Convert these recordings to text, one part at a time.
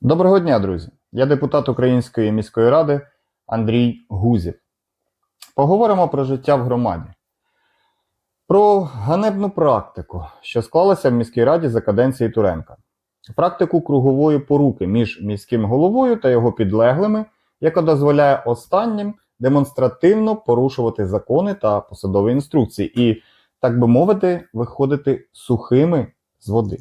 Доброго дня, друзі! Я депутат Української міської ради Андрій Гузів. Поговоримо про життя в громаді. Про ганебну практику, що склалася в міській раді за каденції Туренка. Практику кругової поруки між міським головою та його підлеглими, яка дозволяє останнім демонстративно порушувати закони та посадові інструкції і, так би мовити, виходити сухими з води.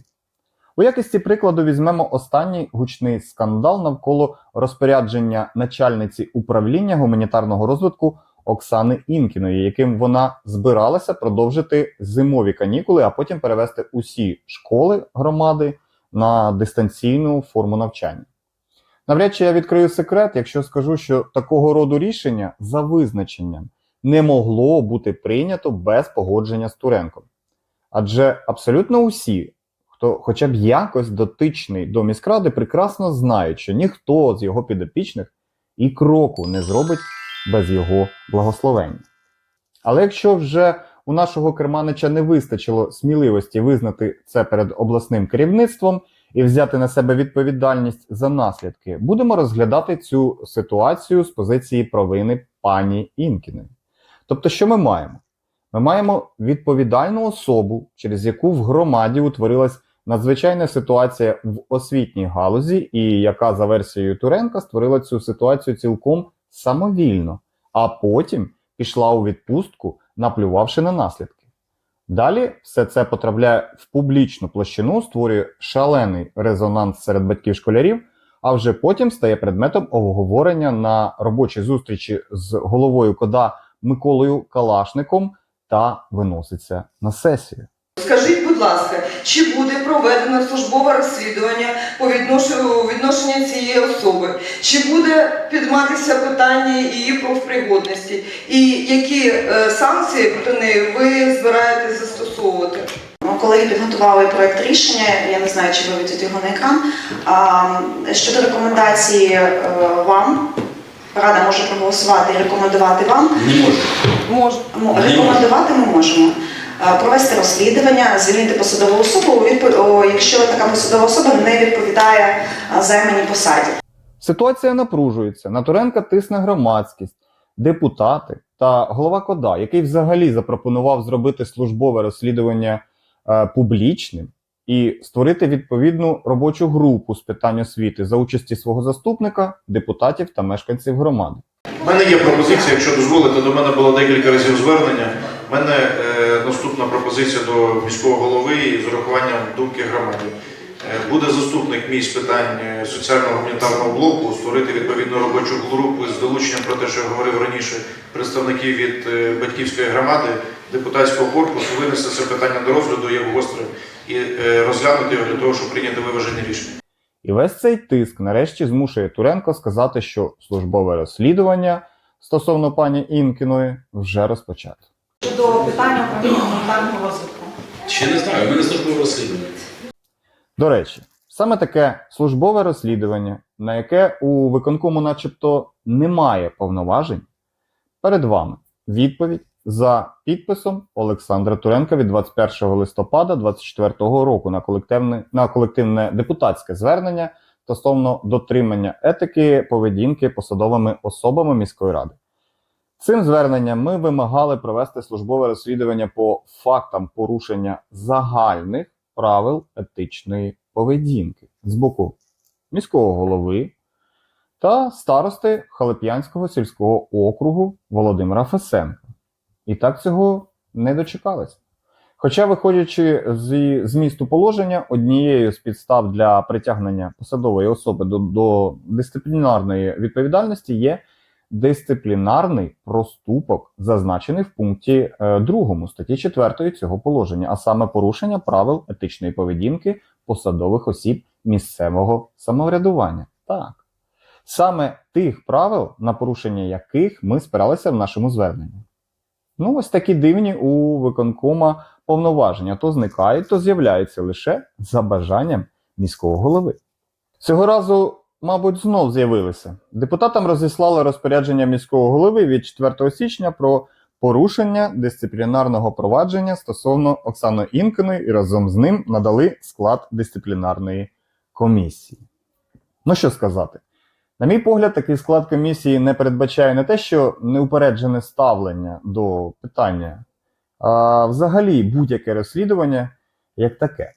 У якості прикладу візьмемо останній гучний скандал навколо розпорядження начальниці управління гуманітарного розвитку Оксани Інкіної, яким вона збиралася продовжити зимові канікули, а потім перевести усі школи громади на дистанційну форму навчання. Навряд чи я відкрию секрет, якщо скажу, що такого роду рішення за визначенням не могло бути прийнято без погодження з Туренком. Адже абсолютно усі, хто хоча б якось дотичний до міськради, прекрасно знають, що ніхто з його підопічних і кроку не зробить без його благословення. Але якщо вже у нашого керманича не вистачило сміливості визнати це перед обласним керівництвом і взяти на себе відповідальність за наслідки, будемо розглядати цю ситуацію з позиції провини пані Інкіної. Тобто, що ми маємо? Ми маємо відповідальну особу, через яку в громаді утворилась надзвичайна ситуація в освітній галузі, і яка за версією Туренка створила цю ситуацію цілком самовільно, а потім пішла у відпустку, наплювавши на наслідки. Далі все це потрапляє в публічну площину, створює шалений резонанс серед батьків школярів, а вже потім стає предметом обговорення на робочій зустрічі з головою кода Миколою Калашником та виноситься на сесію. Скажіть, будь ласка, чи буде проведено службове розслідування по відношенню цієї особи? Чи буде підніматися питання її профпригодності? І які е, санкції проти неї ви збираєтесь застосовувати? Ну, Колеги підготували проект рішення, я не знаю, чи виведуть його на екран. А, Щодо рекомендації е, вам, Рада може проголосувати і рекомендувати вам. Не може. Може. Не Рекомендувати ми можемо. Е, Провести розслідування, звільнити посадову особу, у відпо- о, якщо така посадова особа не відповідає е, займаній посаді. Ситуація напружується. На Туренка тисне громадськість, депутати та голова КОДА, який взагалі запропонував зробити службове розслідування е, публічним і створити відповідну робочу групу з питань освіти за участі свого заступника, депутатів та мешканців громади. У мене є пропозиція, якщо дозволите, до мене було декілька разів звернення. У мене е, наступна пропозиція до міського голови з урахуванням думки громади. Е, буде заступник мій з питань е, соціального гуманітарного блоку створити відповідну робочу групу з долученням про те, що я говорив раніше, представників від е, батьківської громади, депутатського корпусу, винести це питання до розгляду як гостре і е, розглянути його для того, щоб прийняти виважені рішення. І весь цей тиск нарешті змушує Туренко сказати, що службове розслідування стосовно пані Інкіної вже розпочато. Щодо питання управління гуманітарного розвитку. Ще не знаю, у мене службове розслідування. До речі, саме таке службове розслідування, на яке у виконкому начебто немає повноважень, перед вами відповідь за підписом Олександра Туренка від 21 листопада 2024 року на колективне, на колективне депутатське звернення стосовно дотримання етики поведінки посадовими особами міської ради. Цим зверненням ми вимагали провести службове розслідування по фактам порушення загальних правил етичної поведінки з боку міського голови та старости Халип'янського сільського округу Володимира Фесенка. І так цього не дочекалися. Хоча, виходячи зі змісту положення, однією з підстав для притягнення посадової особи до, до дисциплінарної відповідальності є дисциплінарний проступок, зазначений в пункті 2 статті 4 цього положення, а саме порушення правил етичної поведінки посадових осіб місцевого самоврядування. Так. Саме тих правил, на порушення яких ми спиралися в нашому зверненні. Ну, ось такі дивні у виконкома повноваження то зникають, то з'являються лише за бажанням міського голови. Цього разу, мабуть, знов з'явилися. Депутатам розіслали розпорядження міського голови від 4 січня про порушення дисциплінарного провадження стосовно Оксани Інкиної і разом з ним надали склад дисциплінарної комісії. Ну що сказати? На мій погляд, такий склад комісії не передбачає не те, що неупереджене ставлення до питання, а взагалі будь-яке розслідування як таке.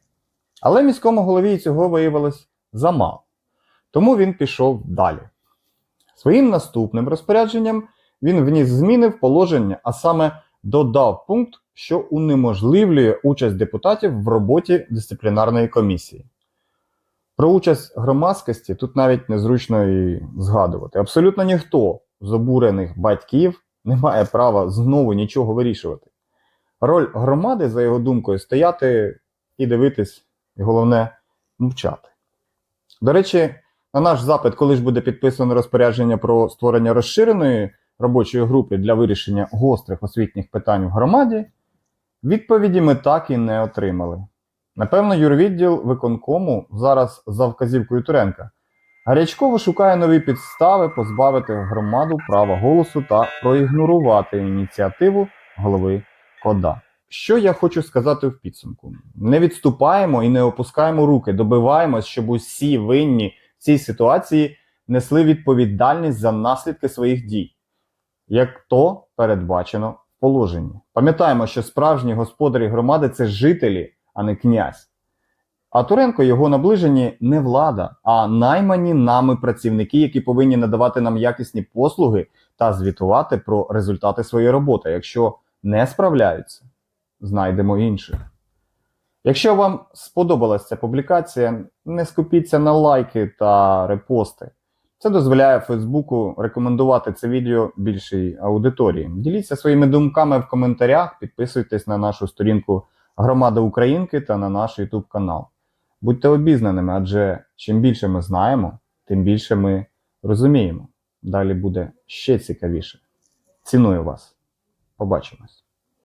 Але міському голові цього виявилось замало. Тому він пішов далі. Своїм наступним розпорядженням він вніс зміни в положення, а саме додав пункт, що унеможливлює участь депутатів в роботі дисциплінарної комісії. Про участь громадськості тут навіть незручно і згадувати. Абсолютно ніхто з обурених батьків не має права знову нічого вирішувати. Роль громади, за його думкою, стояти і дивитись, і головне мовчати. До речі, на наш запит, коли ж буде підписано розпорядження про створення розширеної робочої групи для вирішення гострих освітніх питань в громаді, відповіді ми так і не отримали. Напевно, юрвідділ виконкому зараз за вказівкою Туренка гарячково шукає нові підстави позбавити громаду права голосу та проігнорувати ініціативу голови КОДА. Що я хочу сказати в підсумку? Не відступаємо і не опускаємо руки, добиваємось, щоб усі винні в цій ситуації несли відповідальність за наслідки своїх дій, як то передбачено в положенні. Пам'ятаємо, що справжні господарі громади це жителі, а не князь. А Туренко його наближені не влада, а наймані нами працівники, які повинні надавати нам якісні послуги та звітувати про результати своєї роботи. Якщо не справляються, знайдемо інших. Якщо вам сподобалася ця публікація, не скупіться на лайки та репости. Це дозволяє Фейсбуку рекомендувати це відео більшій аудиторії. Діліться своїми думками в коментарях, підписуйтесь на нашу сторінку Громада Українки та на наш YouTube канал. Будьте обізнаними, адже чим більше ми знаємо, тим більше ми розуміємо. Далі буде ще цікавіше. Ціную вас. Побачимось.